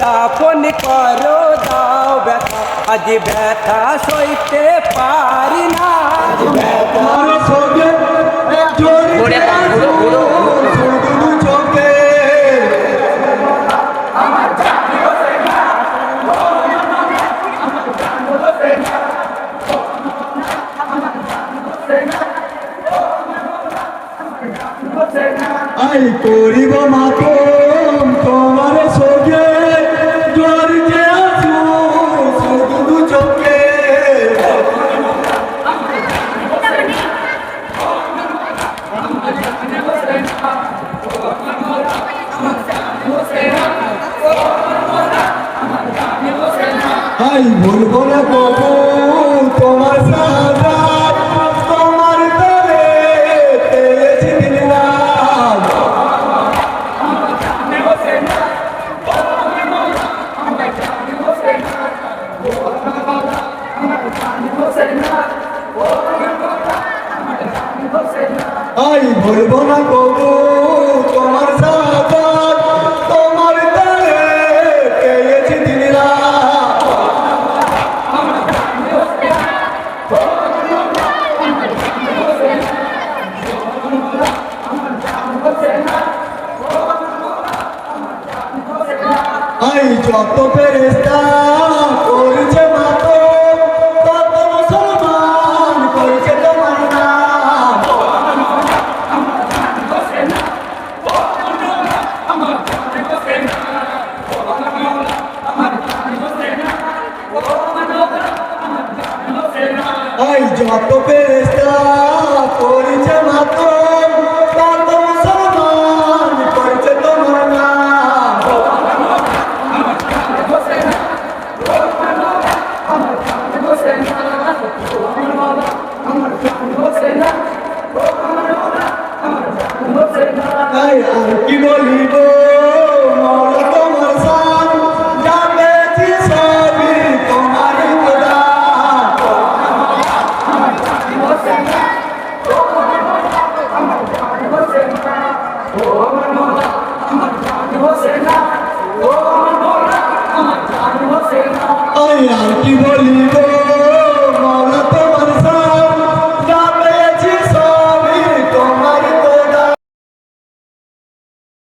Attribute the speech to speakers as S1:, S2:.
S1: দাফন করো দাও ব্যথা। আজ ব্যথা সইতে পারি না।
S2: আই করিব মাতম তোমার সঙ্গে জড়িয়ে আছো শুধু চোখে। আই ভুলবো না কবু তোমার সাজা আই ভুলবো না কবু তোমার তোমার দিন আই যত ফেরেস্তা করছে যত ফেরেস্তা করছে মাত কি বলিব? আই আর কি বলিব